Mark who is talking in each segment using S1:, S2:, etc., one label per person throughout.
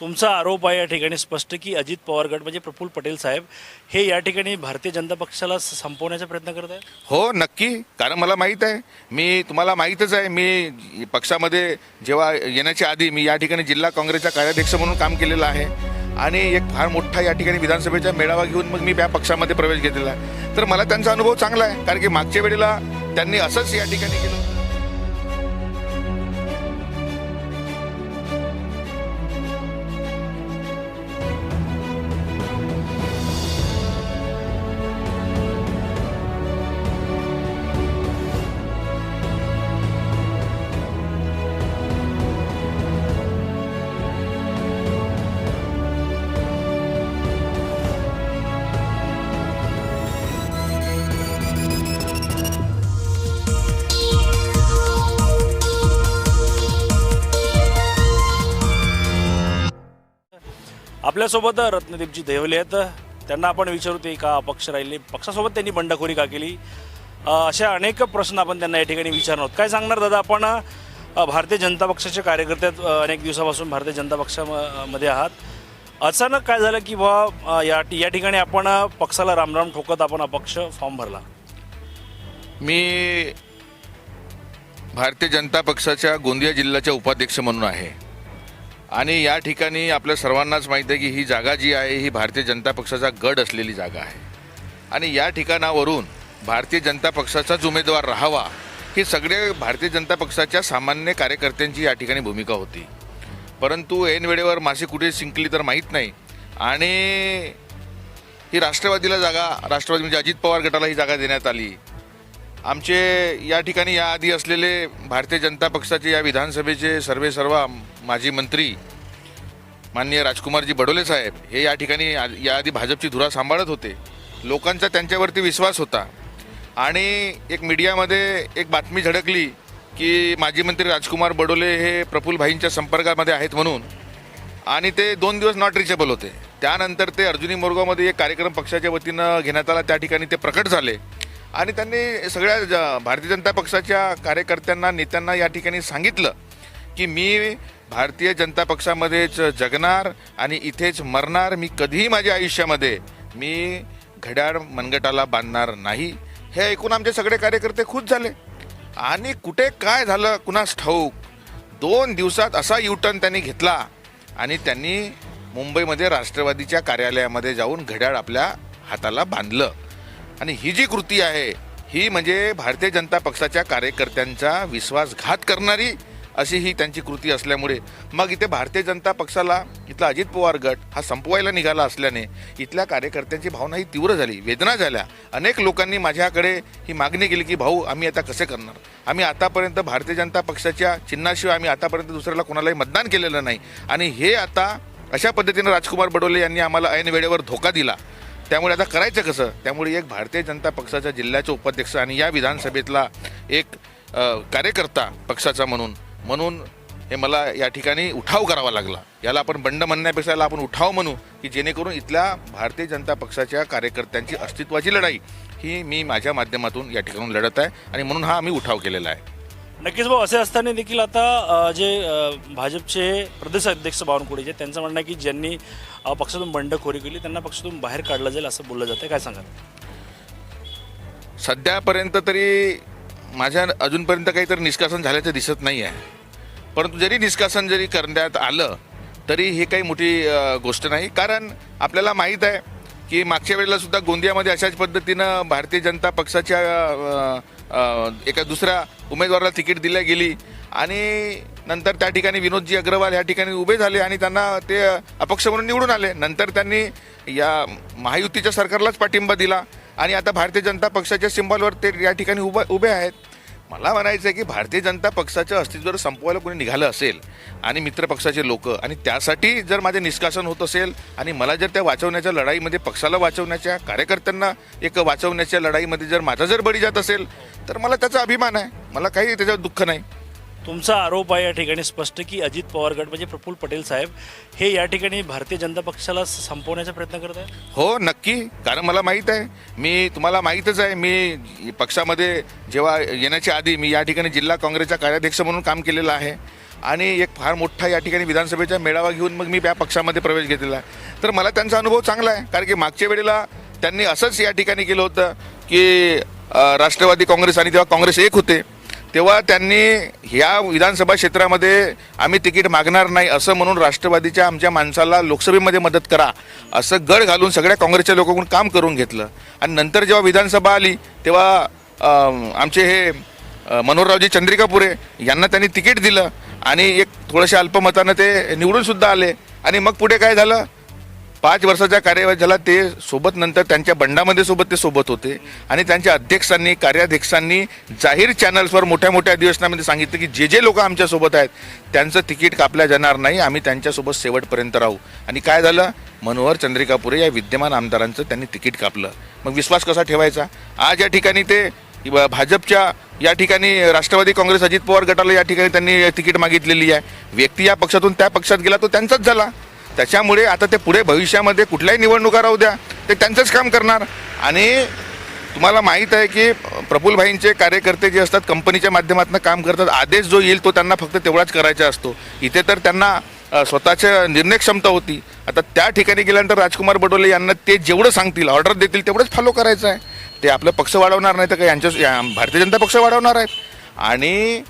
S1: तुमचा आरोप आहे या ठिकाणी स्पष्ट की अजित पवार गट म्हणजे प्रफुल्ल पटेल साहेब हे या ठिकाणी भारतीय जनता पक्षाला संपवण्याचा प्रयत्न करत आहेत?
S2: हो नक्की. कारण मला माहीत आहे. मी तुम्हाला माहीतच आहे मी पक्षामध्ये जेव्हा येण्याच्या आधी मी या ठिकाणी जिल्हा काँग्रेसचा कार्याध्यक्ष म्हणून काम केलेलं आहे. आणि एक फार मोठा या ठिकाणी विधानसभेचा मेळावा घेऊन मग मी या पक्षामध्ये प्रवेश घेतलेला आहे. तर मला त्यांचा अनुभव चांगला आहे. कारण की मागच्या वेळेला त्यांनी असंच या ठिकाणी केलं.
S1: आपल्यासोबत रत्नदीपजी देवले आहेत. त्यांना आपण विचारू ते का अपक्ष राहिले. पक्षासोबत त्यांनी बंडखोरी का केली? असे अशा अनेक प्रश्न आपण त्यांना या ठिकाणी विचारणार आहोत. काय सांगणार दादा आपण? भारतीय जनता पक्षाचे कार्यकर्ते अनेक दिवसापासून भारतीय जनता पक्षामध्ये आहात. अचानक काय झालं की बा या या ठिकाणी आपण पक्षाला रामराम ठोकत आपण अपक्ष फॉर्म भरला?
S2: मी भारतीय जनता पक्षाच्या गोंदिया जिल्ह्याच्या उपाध्यक्ष म्हणून आहे. आणि या ठिकाणी आपल्या सर्वांनाच माहीत आहे की ही जागा जी आहे ही भारतीय जनता पक्षाचा गड असलेली जागा आहे. आणि या ठिकाणावरून भारतीय जनता पक्षाचाच उमेदवार राहावा ही सगळे भारतीय जनता पक्षाच्या सामान्य कार्यकर्त्यांची या ठिकाणी भूमिका होती. परंतु ऐन वेळेवर मासे कुठे शिंकली तर माहीत नाही. आणि ही राष्ट्रवादीला जागा राष्ट्रवादी म्हणजे अजित पवार गटाला ही जागा देण्यात आली. आमचे या ठिकाणी याआधी असलेले भारतीय जनता पक्षाचे या विधानसभेचे सर्वे सर्व माजी मंत्री माननीय राजकुमारजी बडोले साहेब हे या ठिकाणी याआधी भाजपची धुरा सांभाळत होते. लोकांचा त्यांच्यावरती विश्वास होता. आणि एक मीडियामध्ये एक बातमी झडकली की माजी मंत्री राजकुमार बडोले हे प्रफुल्लभाईंच्या संपर्कामध्ये आहेत म्हणून आणि ते दोन दिवस नॉट रिचेबल होते. त्यानंतर ते अर्जुनी मोरगावमध्ये एक कार्यक्रम पक्षाच्या वतीनं घेण्यात आला. त्या ठिकाणी ते प्रकट झाले. आणि त्यांनी सगळ्या ज- भारतीय जनता पक्षाच्या कार्यकर्त्यांना नेत्यांना या ठिकाणी सांगितलं की मी भारतीय जनता पक्षामध्येच जगणार आणि इथेच मरणार. मी कधीही माझ्या आयुष्यामध्ये मी घड्याळ मनगटाला बांधणार नाही. हे ऐकून आमचे सगळे कार्यकर्ते खुश झाले. आणि कुठे काय झालं कुणास ठाऊक दोन दिवसात असा युटर्न त्यांनी घेतला आणि त्यांनी मुंबईमध्ये राष्ट्रवादीच्या कार्यालयामध्ये जाऊन घड्याळ आपल्या हाताला बांधलं. आणि ही जी कृती आहे ही म्हणजे भारतीय जनता पक्षाच्या कार्यकर्त्यांचा विश्वासघात करणारी अशी ही त्यांची कृती असल्यामुळे मग इथे भारतीय जनता पक्षाला इथला अजित पवार गट हा संपवायला निघाला असल्याने इथल्या कार्यकर्त्यांची भावना ही तीव्र झाली वेदना झाल्या. अनेक लोकांनी माझ्याकडे ही मागणी केली की भाऊ आम्ही आता कसे करणार? आम्ही आतापर्यंत भारतीय जनता पक्षाच्या चिन्हाशिवाय आम्ही आतापर्यंत दुसऱ्याला कोणालाही मतदान केलेलं नाही. आणि हे आता अशा पद्धतीनं राजकुमार बडोले यांनी आम्हाला ऐन वेळेवर धोका दिला. त्यामुळे आता करायचं कसं? त्यामुळे एक भारतीय जनता पक्षाच्या जिल्ह्याचे उपाध्यक्ष आणि या विधानसभेतला एक कार्यकर्ता पक्षाचा म्हणून म्हणून हे मला या ठिकाणी उठाव करावा लागला. याला आपण बंड म्हणण्यापेक्षा याला आपण उठाव म्हणू की जेणेकरून इथल्या भारतीय जनता पक्षाच्या कार्यकर्त्यांची अस्तित्वाची लढाई ही मी माझ्या माध्यमातून या ठिकाणून लढत आहे आणि म्हणून हा आम्ही उठाव केलेला आहे.
S1: नक्कीच भाऊ असे असताना देखील आता जे भाजपचे प्रदेश अध्यक्ष बावनकुळेचे त्यांचं म्हणणं आहे की ज्यांनी पक्षातून बंडखोरी केली त्यांना पक्षातून बाहेर काढलं जाईल असं बोललं जातं काय सांगाल?
S2: सध्यापर्यंत तरी माझ्या अजूनपर्यंत काही तर निष्कासन झाल्याचं दिसत नाही आहे. परंतु जरी निष्कासन जरी करण्यात आलं तरी हे काही मोठी गोष्ट नाही. कारण आपल्याला माहीत आहे की मागच्या वेळेला सुद्धा गोंदियामध्ये अशाच पद्धतीनं भारतीय जनता पक्षाच्या एका दुसऱ्या उमेदवाराला तिकीट दिल्या गेली. आणि नंतर त्या ठिकाणी विनोदजी अग्रवाल या ठिकाणी उभे झाले आणि त्यांना ते अपक्ष म्हणून निवडून आले. नंतर त्यांनी या महायुतीच्या सरकारलाच पाठिंबा दिला. आणि आता भारतीय जनता पक्षाच्या सिंबॉलवर ते या ठिकाणी उभा उभे आहेत. मला म्हणायचं आहे की भारतीय जनता पक्षाचं अस्तित्व संपवायला कोणी निघालं असेल आणि मित्र पक्षाचे लोक आणि त्यासाठी जर माझे निष्कासन होत असेल आणि मला जर त्या वाचवण्याच्या लढाईमध्ये पक्षाला वाचवण्याच्या कार्यकर्त्यांना एक वाचवण्याच्या लढाईमध्ये जर माझा जर बळी जात असेल तर मला त्याचा अभिमान आहे. मला काही त्याच्यावर दुःख नाही.
S1: तुमचा आरोप आहे या ठिकाणी स्पष्ट की अजित पवार गट म्हणजे प्रफुल्ल पटेल साहेब हे या ठिकाणी भारतीय जनता पक्षाला संपवण्याचा प्रयत्न करत आहे
S2: हो नक्की. कारण मला माहीत आहे. मी तुम्हाला माहीतच आहे मी पक्षामध्ये जेव्हा येण्याच्या आधी मी या ठिकाणी जिल्हा काँग्रेसचा कार्याध्यक्ष म्हणून काम केलेलं आहे. आणि एक फार मोठा या ठिकाणी विधानसभेचा मेळावा घेऊन मग मी त्या पक्षामध्ये प्रवेश घेतलेला आहे. तर मला त्यांचा अनुभव चांगला आहे. कारण की मागच्या वेळेला त्यांनी असंच या ठिकाणी केलं होतं की राष्ट्रवादी काँग्रेस आणि तेव्हा काँग्रेस एक होते. तेव्हा त्यांनी ह्या विधानसभा क्षेत्रामध्ये आम्ही तिकीट मागणार नाही असं म्हणून राष्ट्रवादीच्या आमच्या माणसाला लोकसभेमध्ये मदत करा असं गड घालून सगळ्या काँग्रेसच्या लोकांकडून काम करून घेतलं. आणि नंतर जेव्हा विधानसभा आली तेव्हा आमचे हे अं, मनोहररावजी चंद्रिकापुरे यांना त्यांनी तिकीट दिलं आणि एक थोडंशा अल्पमतानं ते निवडूनसुद्धा आले. आणि मग पुढे काय झालं? पाच वर्षाच्या कार्यवाही झाला ते सोबत नंतर त्यांच्या बंडामध्ये सोबत ते सोबत होते. आणि त्यांच्या अध्यक्षांनी कार्याध्यक्षांनी जाहीर चॅनल्सवर मोठ्या मोठ्या अधिवेशनामध्ये सांगितलं की जे जे लोक आमच्यासोबत आहेत त्यांचं तिकीट कापल्या जाणार नाही आम्ही त्यांच्यासोबत शेवटपर्यंत राहू. आणि काय झालं? मनोहर चंद्रिकापुरे या विद्यमान आमदारांचं त्यांनी तिकीट कापलं. मग विश्वास कसा ठेवायचा? आज या ठिकाणी ते ब- भाजपच्या या ठिकाणी राष्ट्रवादी काँग्रेस अजित पवार गटाला या ठिकाणी त्यांनी तिकीट मागितलेली आहे. व्यक्ती या पक्षातून त्या पक्षात गेला तो त्यांचाच झाला. त्याच्यामुळे आता ते पुढे भविष्यामध्ये कुठल्याही निवडणुका राहू द्या ते त्यांचंच काम करणार. आणि तुम्हाला माहीत आहे की प्रफुलभाईंचे कार्यकर्ते जे असतात कंपनीच्या माध्यमातून काम करतात आदेश जो येईल तो त्यांना फक्त तेवढाच करायचा असतो. इथे तर त्यांना स्वतःच्या निर्णय क्षमता होती. आता त्या ठिकाणी गेल्यानंतर राजकुमार बडोले यांना ते जेवढं सांगतील ऑर्डर देतील तेवढंच फॉलो करायचं आहे. ते आपलं पक्ष वाढवणार नाही तर काय यांच्या या- भारतीय जनता पक्ष वाढवणार आहेत. आणि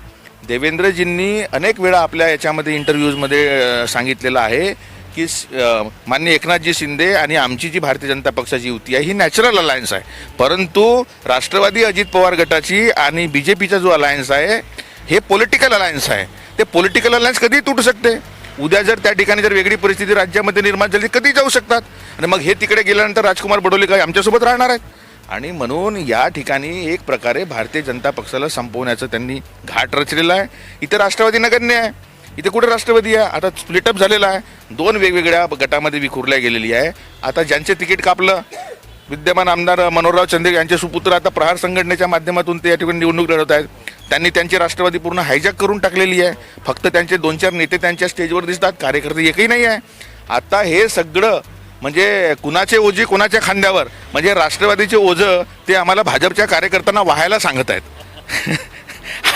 S2: देवेंद्रजींनी अनेक वेळा आपल्या याच्यामध्ये इंटरव्ह्यूजमध्ये सांगितलेलं आहे की मान्य माननीय एकनाथजी शिंदे आणि आमची जी भारतीय जनता पक्षाची युती आहे ही नॅचरल अलायन्स आहे. परंतु राष्ट्रवादी अजित पवार गटाची आणि बी जे पीचा जो अलायन्स आहे हे पॉलिटिकल अलायन्स आहे. ते पॉलिटिकल अलायन्स कधी तुटू शकते. उद्या जर त्या ठिकाणी जर वेगळी परिस्थिती राज्यामध्ये निर्माण झाली कधी जाऊ शकतात. आणि मग हे तिकडे गेल्यानंतर राजकुमार बडोले काय आमच्यासोबत राहणार आहेत. आणि म्हणून या ठिकाणी एक प्रकारे भारतीय जनता पक्षाला संपवण्याचं त्यांनी घाट रचलेला आहे. इथं राष्ट्रवादी नगण्य आहे. इथे कुठे राष्ट्रवादी आहे? आता स्प्लिटअप झालेला आहे. दोन वेगवेगळ्या गटामध्ये विखुरल्या गेलेली आहे. आता ज्यांचे तिकीट कापलं विद्यमान आमदार मनोहरराव चंदे यांचे सुपुत्र आता प्रहार संघटनेच्या माध्यमातून ते या ठिकाणी निवडणूक लढवत आहेत. त्यांनी त्यांची राष्ट्रवादी पूर्ण हायजॅक करून टाकलेली आहे. फक्त त्यांचे दोन चार नेते त्यांच्या स्टेजवर दिसतात. कार्यकर्ते एकही नाही आहे. आता हे सगळं म्हणजे कुणाचे ओझे कुणाच्या खांद्यावर? म्हणजे राष्ट्रवादीचे ओझं ते आम्हाला भाजपच्या कार्यकर्त्यांना व्हायला सांगत आहेत.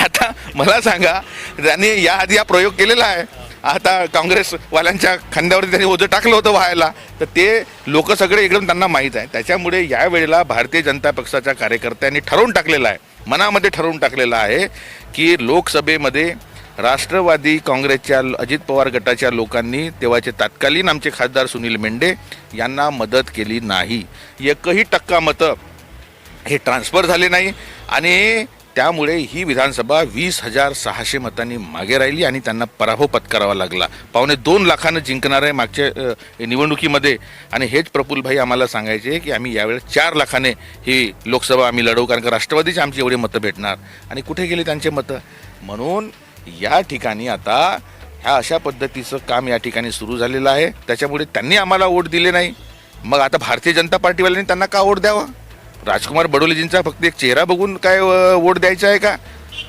S2: आता मला सांगा त्यांनी याआधी हा प्रयोग केलेला आहे आता काँग्रेसवाल्यांच्या खांद्यावरती त्यांनी ओझं टाकलं होतं व्हायला तर ते लोक सगळे एकदम त्यांना माहीत आहे. त्याच्यामुळे या वेळेला भारतीय जनता पक्षाच्या कार्यकर्त्यांनी ठरवून टाकलेलं आहे मनामध्ये ठरवून टाकलेलं आहे की लोकसभेमध्ये राष्ट्रवादी काँग्रेसच्या अजित पवार गटाच्या लोकांनी तेव्हाचे तत्कालीन आमचे खासदार सुनील मेंढे यांना मदत केली नाही. एकही टक्का मतं हे ट्रान्सफर झाले नाही आणि त्यामुळे ही विधानसभा वीस हजार सहाशे मतांनी मागे राहिली आणि त्यांना पराभव पत्करावा लागला. पावणे दोन लाखानं जिंकणार आहे मागच्या निवडणुकीमध्ये. आणि हेच प्रफुल्लभाई आम्हाला सांगायचे की आम्ही यावेळेस चार लाखाने ही लोकसभा आम्ही लढवू कारण का राष्ट्रवादीचे आमची एवढे मतं भेटणार. आणि कुठे गेले त्यांचे मतं? म्हणून या ठिकाणी आता ह्या अशा पद्धतीचं काम या ठिकाणी सुरू झालेलं आहे. त्याच्यामुळे त्यांनी आम्हाला वोट दिले नाही. मग आता भारतीय जनता पार्टीवाल्यांनी त्यांना का वोट द्यावा? राजकुमार बडोलेजींचा फक्त एक चेहरा बघून काय वोट द्यायचा आहे का?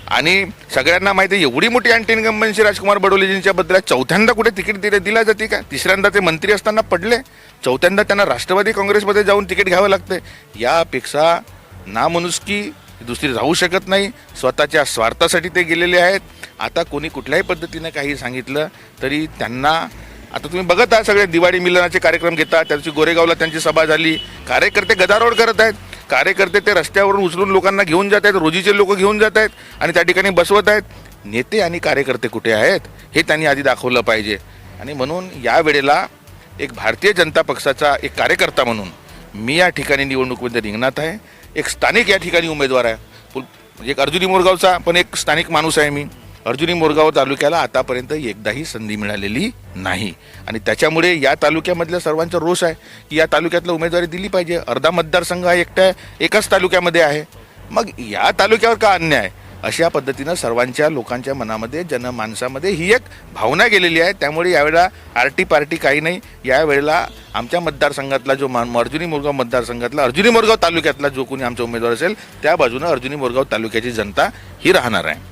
S2: आणि सगळ्यांना माहिती आहे एवढी मोठी अँटीन इन्कम्बन्सी राजकुमार बडोलेजींच्या बद्दल चौथ्यांदा कुठे तिकीट दिले दिला जाते का? तिसऱ्यांदा ते मंत्री असताना पडले. चौथ्यांदा त्यांना राष्ट्रवादी काँग्रेसमध्ये जाऊन तिकीट घ्यावं लागतं यापेक्षा नामनुष्की दुसरी राहू शकत नाही. स्वतःच्या स्वार्थासाठी ते गेलेले आहेत. आता कोणी कुठल्याही पद्धतीनं काही सांगितलं तरी त्यांना आता तुम्ही बघत आहात सगळे दिवाळी मिलनाचे कार्यक्रम घेतात त्याची गोरेगावला त्यांची सभा झाली. कार्यकर्ते गदारोळ करत आहेत. कार्यकर्ते ते रस्त्यावरून उचलून लोकांना घेऊन जात आहेत रोजीचे लोक घेऊन जात आहेत आणि त्या ठिकाणी बसवत आहेत. नेते आणि कार्यकर्ते कुठे आहेत हे त्यांनी आधी दाखवलं पाहिजे. आणि म्हणून या वेळेला एक भारतीय जनता पक्षाचा एक कार्यकर्ता म्हणून मी या ठिकाणी निवडणुकीमध्ये रिंगणात आहे. एक स्थानिक या ठिकाणी उमेदवार आहे. पुल- म्हणजे एक अर्जुनी मोरगावचा पण एक स्थानिक माणूस आहे मी. अर्जुनी मोरगाव तालुक्याला आतापर्यंत एकदाही संधी मिळालेली नाही. आणि त्याच्यामुळे या तालुक्यामधल्या सर्वांचा रोष आहे की या तालुक्यातला उमेदवारी दिली पाहिजे. अर्धा मतदारसंघ हा एकट्या एकाच तालुक्यामध्ये आहे. मग या तालुक्यावर का अन्याय? अशा पद्धतीनं सर्वांच्या लोकांच्या मनामध्ये जनमानसामध्ये ही एक भावना गेलेली आहे. त्यामुळे यावेळेला आरटी पार्टी काही नाही. यावेळेला आमच्या मतदारसंघातला जो मा अर्जुनी मोरगाव मतदारसंघातला अर्जुनी मोरगाव तालुक्यातला जो कोणी आमचा उमेदवार असेल त्या बाजूनं अर्जुनी मोरगाव तालुक्याची जनता ही राहणार आहे.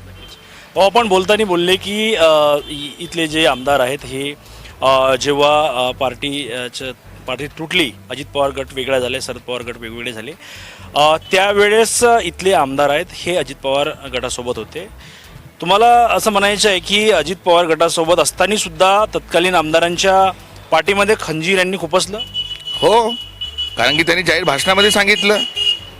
S1: आपण बोलताना बोलले की इ- इथले जे आमदार आहेत हे जेव्हा पार्टीच्या पार्टी तुटली अजित पवार गट वेगळा झाले शरद पवार गट वेगवेगळे झाले त्यावेळेस इथले आमदार आहेत हे अजित पवार गटासोबत होते. तुम्हाला असं म्हणायचं आहे की अजित पवार गटासोबत असताना सुद्धा तत्कालीन आमदारांच्या पाठीमध्ये खंजीर यांनी खुपसलं?
S2: हो. कारण की त्यांनी जाहीर भाषणामध्ये सांगितलं.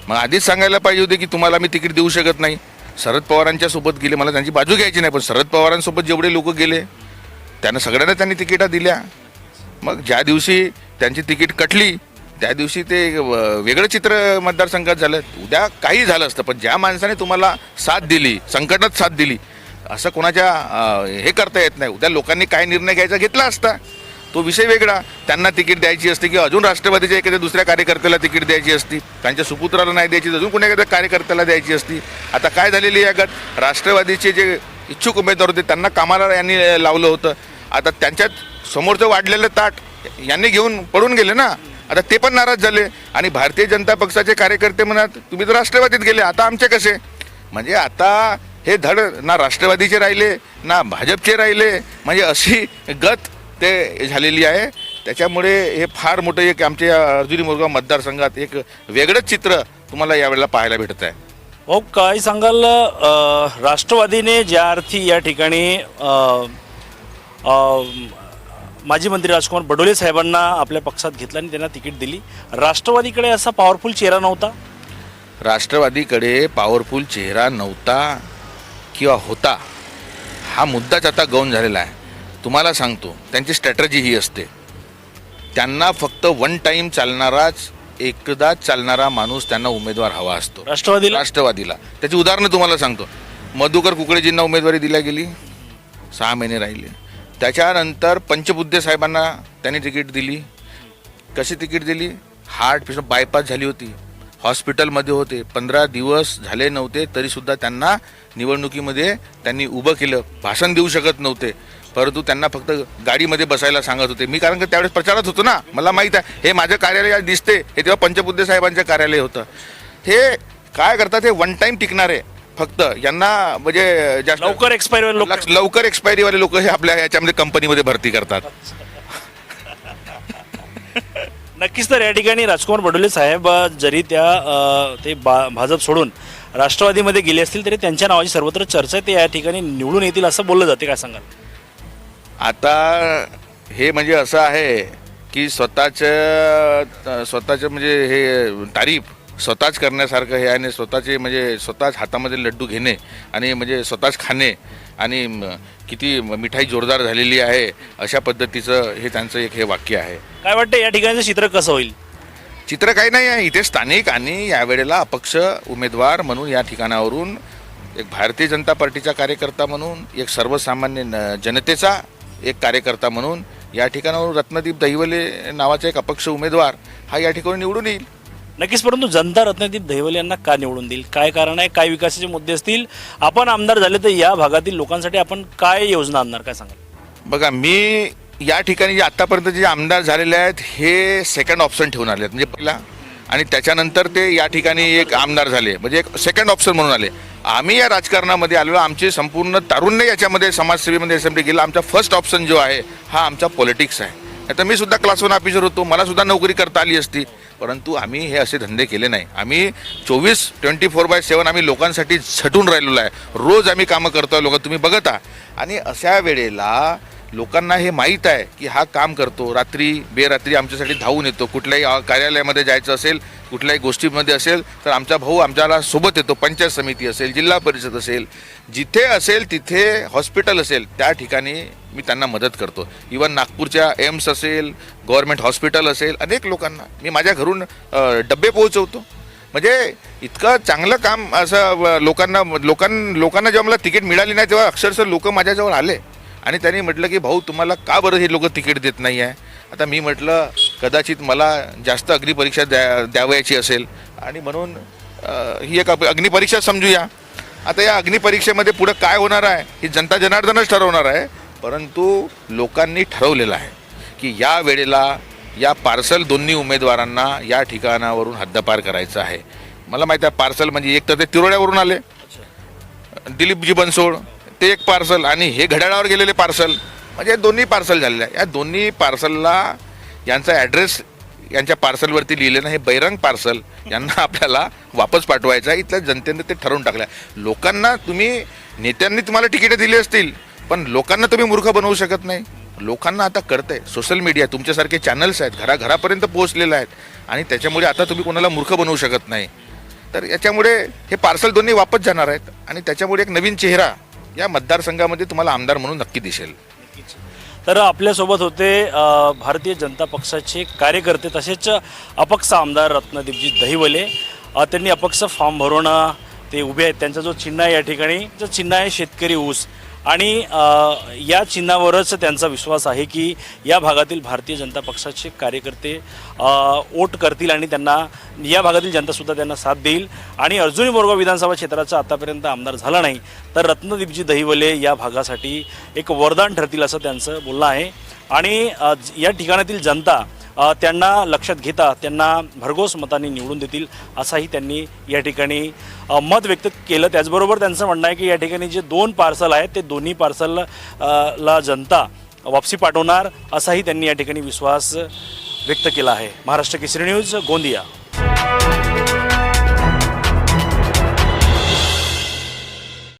S2: मग आधीच सांगायला पाहिजे होते की तुम्हाला मी तिकीट देऊ शकत नाही. शरद पवारांच्या सोबत गेले मला त्यांची बाजू घ्यायची नाही पण शरद पवारांसोबत जेवढे लोक गेले त्यांना सगळ्यांना त्यांनी तिकिटा दिल्या. मग ज्या दिवशी त्यांची तिकीट कटली त्या दिवशी ते व- वेगळं चित्र मतदारसंघात झालं. उद्या काही झालं असतं पण ज्या माणसाने तुम्हाला साथ दिली संकटात साथ दिली असं कोणाच्या हे करता येत नाही. उद्या लोकांनी काय निर्णय घ्यायचा घेतला असता तो विषय वेगळा. त्यांना तिकीट द्यायची असते किंवा अजून राष्ट्रवादीच्या एखाद्या दुसऱ्या कार्यकर्त्याला तिकीट द्यायची असती? त्यांच्या सुपुत्राला नाही द्यायची अजून कोणा एखाद्या कार्यकर्त्याला द्यायची असती? आता काय झालेली आहे गट राष्ट्रवादीचे जे इच्छुक उमेदवार होते त्यांना कामाला यांनी लावलं होतं. आता त्यांच्यात समोरचं वाढलेलं ताट यांनी घेऊन पडून गेले ना? आता ते पण नाराज झाले. आणि भारतीय जनता पक्षाचे कार्यकर्ते म्हणत तुम्ही तर राष्ट्रवादीत गेले आता आमचे कसे? म्हणजे आता हे धड ना राष्ट्रवादीचे राहिले ना भाजपचे राहिले. म्हणजे अशी गत ते झालेली आहे. त्याच्यामुळे हे फार मोठं एक आमच्या अर्जुनी मोरगाव मतदारसंघात एक वेगळंच चित्र तुम्हाला यावेळेला पाहायला भेटत आहे
S1: हो काय सांगाल राष्ट्रवादीने ज्या अर्थी या ठिकाणी माजी मंत्री राजकुमार बडोले साहेबांना आपल्या पक्षात घेतलं आणि त्यांना तिकीट दिली. राष्ट्रवादीकडे असा पॉवरफुल चेहरा नव्हता?
S2: राष्ट्रवादीकडे पॉवरफुल चेहरा नव्हता किंवा होता हा मुद्दाच आता गौण झालेला आहे. तुम्हाला सांगतो त्यांची स्ट्रॅटर्जी ही असते. त्यांना फक्त वन टाईम चालणाराच एकदाच चालणारा माणूस त्यांना उमेदवार हवा असतो.
S1: राष्ट्रवादीला?
S2: राष्ट्रवादीला. त्याची उदाहरणं तुम्हाला सांगतो. मधुकर कुकडेजींना उमेदवारी दिल्या गेली. सहा महिने राहिले. त्याच्यानंतर पंचबुद्धे साहेबांना त्यांनी तिकीट दिली. कशी तिकीट दिली? हार्ट पेशंट बायपास झाली होती. हॉस्पिटलमध्ये होते. पंधरा दिवस झाले नव्हते तरीसुद्धा त्यांना निवडणुकीमध्ये त्यांनी उभं केलं. भाषण देऊ शकत नव्हते. परंतु त्यांना फक्त गाडीमध्ये बसायला सांगत होते. मी कारण की त्यावेळेस प्रचारात होतो ना. मला माहीत आहे हे माझं कार्यालय दिसते. हे तेव्हा पंचबुद्धे साहेबांचं कार्यालय होतं. हे काय करतात हे वन टाईम टिकणारे फक्त. यांना म्हणजे जास्त
S1: लवकर एक्सपायर लोक
S2: लवकर एक्सपायरीवाले लोक हे आपल्या याच्यामध्ये कंपनीमध्ये भरती करतात.
S1: नक्कीच तर या ठिकाणी राजकुमार बडोले साहेब जरी त्या ते बा भाजप सोडून राष्ट्रवादीमध्ये गेले असतील तरी त्यांच्या नावाची सर्वत्र चर्चा आहे ते या ठिकाणी निवडून येतील असं बोललं जाते. काय सांगाल?
S2: आता हे म्हणजे असं आहे की स्वतःचं स्वतःचं म्हणजे हे तारीफ स्वतःच करण्यासारखं हे आणि स्वतःचे म्हणजे स्वतःच हातामध्ये लड्डू घेणे आणि म्हणजे स्वतःच खाणे आणि किती मिठाई जोरदार झालेली आहे अशा पद्धतीचं हे त्यांचं एक हे वाक्य आहे.
S1: काय वाटतं या ठिकाणचं चित्र कसं होईल?
S2: चित्र काही नाही आहे. इथे स्थानिक आणि यावेळेला अपक्ष उमेदवार म्हणून या ठिकाणावरून एक भारतीय जनता पार्टीचा कार्यकर्ता म्हणून एक सर्वसामान्य न- जनतेचा एक कार्यकर्ता म्हणून या ठिकाणावरून रत्नदीप दहिवले नावाचा एक अपक्ष उमेदवार हा या ठिकाणी निवडून येईल.
S1: नक्कीच परंतु जनता रत्नदीप दहिवले यांना का निवडून देईल? काय कारण आहे? काय विकासाचे मुद्दे असतील? आपण आमदार झाले तर या भागातील लोकांसाठी आपण काय योजना आणणार? काय सांगाल?
S2: बघा मी या ठिकाणी जे आत्तापर्यंत जे आमदार झालेले आहेत हे सेकंड ऑप्शन ठेवून आले आहेत म्हणजे पहिला आणि त्याच्यानंतर ते या ठिकाणी एक आमदार झाले. म्हणजे एक सेकंड ऑप्शन म्हणून आले. आम्ही या राजकारणामध्ये आलेलो. आमचे संपूर्ण तारुण्य याच्यामध्ये समाजसेवेमध्ये याच्यामध्ये गेलं आमचा फर्स्ट ऑप्शन जो आहे हा आमचा पॉलिटिक्स आहे. आता मी सुद्धा क्लास वन ऑफिसर होतो. मला सुद्धा नोकरी करता आली असती. परंतु आम्ही हे असे धंदे केले नाही. आम्ही चोवीस ट्वेंटी फोर बाय सेवन आम्ही लोकांसाठी झटून राहिलेलो आहे. रोज आम्ही कामं करतो लोक तुम्ही बघत. आणि अशा वेळेला लोकांना हे माहीत आहे की हा काम करतो. रात्री बेरात्री आमच्यासाठी धावून येतो. कुठल्याही कार्यालयामध्ये जायचं असेल कुठल्याही गोष्टीमध्ये असेल तर आमचा भाऊ आमच्याला सोबत येतो. पंचायत समिती असेल जिल्हा परिषद असेल जिथे असेल तिथे हॉस्पिटल असेल त्या ठिकाणी मी त्यांना मदत करतो. इवन नागपूरच्या एम्स असेल गव्हर्मेंट हॉस्पिटल असेल अनेक लोकांना मी माझ्या घरून डबे पोहोचवतो. म्हणजे इतकं चांगलं काम असं लोकांना लोकां लोकांना जेव्हा मला तिकीट मिळाली नाही तेव्हा अक्षरशः लोक माझ्याजवळ आले. आणि त्यांनी म्हटलं की भाऊ तुम्हाला का बरं हे लोक तिकीट देत नाही आहे आता मी म्हटलं कदाचित मला जास्त अग्निपरीक्षा द्या द्यावयाची असेल. आणि म्हणून ही एक अग्निपरीक्षा समजूया. आता या अग्निपरीक्षेमध्ये पुढं काय होणार आहे ही जनता जनार्दनच ठरवणार आहे परंतु लोकांनी ठरवलेलं आहे की या वेळेला या पार्सल दोन्ही उमेदवारांना या ठिकाणावरून हद्दपार करायचं आहे. मला माहिती आहे पार्सल म्हणजे एक तर ते तिरोड्यावरून आले. दिलीपजी बनसोड ते एक पार्सल आणि हे घड्याळावर गेलेले पार्सल म्हणजे दोन्ही पार्सल झालेले आहे. या दोन्ही पार्सलला यांचा ॲड्रेस यांच्या पार्सलवरती लिहिलेलं हे बैरंग पार्सल. यांना आपल्याला वापस पाठवायचं आहे. इथल्या जनतेने ते ठरवून टाकलं आहे. लोकांना तुम्ही नेत्यांनी तुम्हाला तिकीटं दिली असतील पण लोकांना तुम्ही मूर्ख बनवू शकत नाही. लोकांना आता कळतंय सोशल मीडिया तुमच्यासारखे चॅनल्स आहेत घराघरापर्यंत पोहोचलेले आहेत आणि त्याच्यामुळे आता तुम्ही कोणाला मूर्ख बनवू शकत नाही. तर याच्यामुळे हे पार्सल दोन्ही वापस जाणार आहेत आणि त्याच्यामुळे एक नवीन चेहरा या मतदारसंघामध्ये तुम्हाला आमदार म्हणून नक्की दिसेल.
S1: तर आपल्यासोबत होते अ, भारतीय जनता पक्षाचे कार्यकर्ते तसेच अपक्ष आमदार रत्नदीपजी दहिवले. अ, त्यांनी अपक्ष फॉर्म भरवणं ते उभे आहेत. त्यांचा जो चिन्ह आहे या ठिकाणी जो चिन्ह आहे शेतकरी ऊस. आणि या चिन्हावरच त्यांचा विश्वास आहे की या भागातील भारतीय जनता पक्षाचे कार्यकर्ते वोट करतील आणि त्यांना या भागातील जनतासुद्धा त्यांना साथ देईल. आणि अर्जुनी बोरगाव विधानसभा क्षेत्राचा आतापर्यंत आमदार झाला नाही तर रत्नदीपजी दहिवले या भागासाठी एक वरदान ठरतील असं त्यांचं बोलणं आहे. आणि या ठिकाणातील जनता त्यांना लक्षात घेता त्यांना भरघोस मतांनी निवडून देतील असाही त्यांनी या ठिकाणी मत व्यक्त केलं. त्याचबरोबर त्यांचं म्हणणं आहे की या ठिकाणी जे दोन पार्सल आहेत ते दोन्ही पार्सल ला जनता वापसी पाठवणार असाही त्यांनी या ठिकाणी विश्वास व्यक्त केला आहे. महाराष्ट्र केसरी न्यूज गोंदिया.